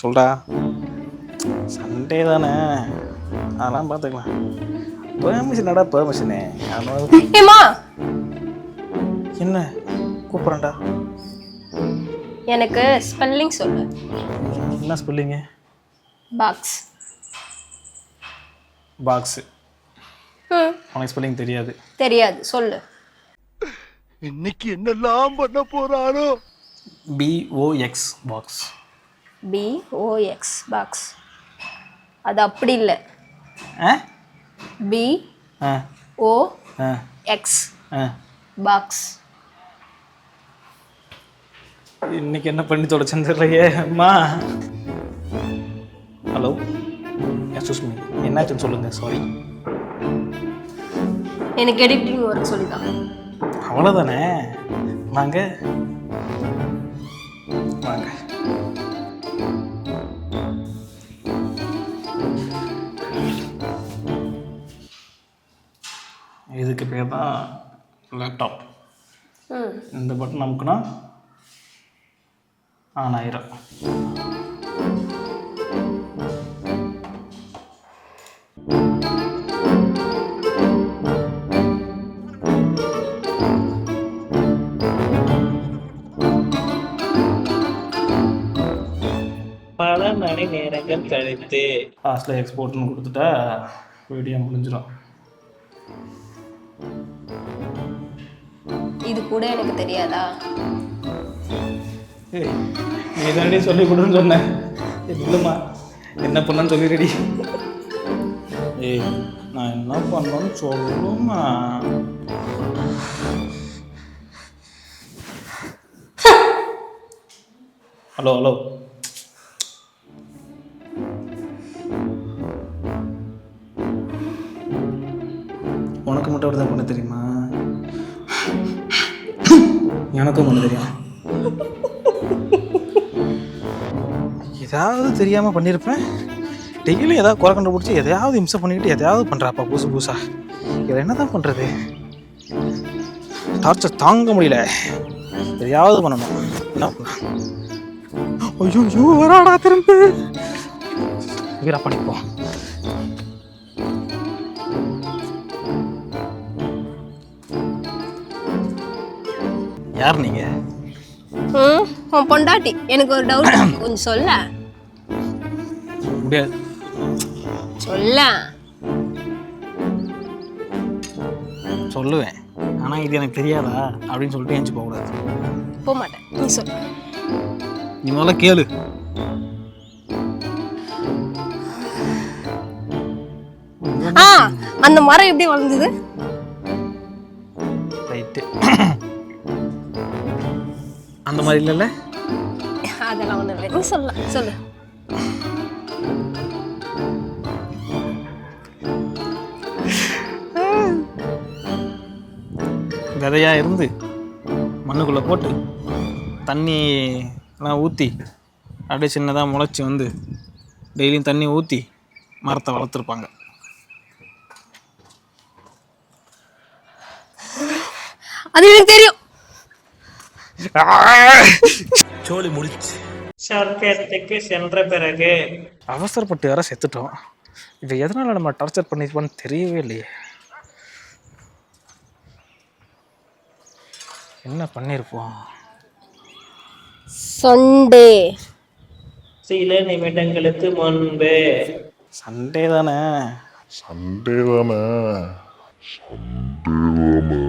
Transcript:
சொல்டா சண்டே தானே அதெல்லாம் பார்த்துக்கலாம் பெர்மிஷனடா பெர்மிஷனு ஏமா என்ன? கூப்பிட்றேன்டா. எனக்கு ஸ்பெல்லிங் சொல்லு. என்ன ஸ்பெல்லிங்க பாக்ஸ் பாக்ஸு உனக்கு ஸ்பெல்லிங் தெரியாது. தெரியாது. சொல்லு. இன்னைக்கு என்னெல்லாம் பண்ண போறாரோ பிஓஎக்ஸ் பாக்ஸ் பிஓஎக்ஸ் பாக்ஸ் அது அப்படி இல்லை. பி ஆ. ஓ எக்ஸ் பாக்ஸ் இன்னைக்கு என்ன பண்ணி தொலைச்சேன்னு தெரியலையே அம்மா. ஹலோ எக்ஸ்கூஸ் மீ என்னாச்சுன்னு சொல்லுங்கள் சாரி எனக்கு எடிட்டிங் ஒர்க் சொல்லிதான். அவ்வளோதானே வாங்க. வாங்க. இதுக்கு பேர் தான் லேப்டாப் இந்த பட்டன் நமக்குனா ஆன் ஆயிரம் மணி நேரங்கள் கழித்து. லாஸ்ட்டில் எக்ஸ்போர்ட்னு கொடுத்துட்டா வீடியோ முடிஞ்சிடும் இது கூட எனக்கு தெரியாதா? ஏய் நீ தானே சொல்லி கொடுன்னு சொன்னேன் இல்லைம்மா என்ன பண்ணன்னு சொல்லிடுடி ஏய் நான் என்ன பண்ணேன்னு சொல்லுமா. Hello hello. உனக்கு மட்டும் அப்படி தான் பண்ண தெரியுமா? எனக்கும் பண்ண தெரியும். ஏதாவது தெரியாமல் பண்ணியிருப்பேன் டெய்லி ஏதாவது குறை கண்டுபிடிச்சி எதையாவது இம்சம் பண்ணிக்கிட்டு எதையாவது பண்ணுறாப்பா புதுசு புதுசாக இதில் என்ன தான் பண்ணுறது டார்ச்சர் தாங்க முடியல. எதையாவது பண்ணணும். என்ன பண்ண ஐயோ ஐயோ வராடா திரும்ப. வீரா பண்ணிப்போம் யார் நீங்கள் ம் உன் பொண்டாட்டி. எனக்கு ஒரு டவுட் கொஞ்சம் சொல்ல. முடியாது. சொல்ல. சொல்லுவேன். ஆனால் இது எனக்கு தெரியாதா? அப்படின்னு சொல்லிட்டு ஏஞ்சி போகக்கூடாது. போக மாட்டேன் நீ சொல்லு. நீ முதல்ல கேளு. ஆ அந்த மரம் எப்படி வளர்ந்தது? ரைட்டு அந்த மாதிரி இல்லைல்ல? அதெல்லாம் ஒன்றும் இல்லை. நீ சொல்லலாம் சொல்லு. விதையா இருந்து மண்ணுக்குள்ளே போட்டு தண்ணி எல்லாம் ஊற்றி அப்படியே சின்னதாக முளைச்சி வந்து டெய்லியும் தண்ணி ஊற்றி மரத்தை வளர்த்துருப்பாங்க. அது எனக்கு தெரியும். சோழி முடிச்சு. சர்க்கத்துக்கு சென்ற பிறகு. அவசரப்பட்டு வேற செத்துட்டோம். இப்போ எதனால் நம்ம டார்ச்சர் பண்ணிருப்போம்னு தெரியவே இல்லையே. என்ன பண்ணியிருப்போம் சண்டே. சில நிமிடங்களுக்கு முன்பு. சண்டே தானே சண்டே தானே சண்டே தானே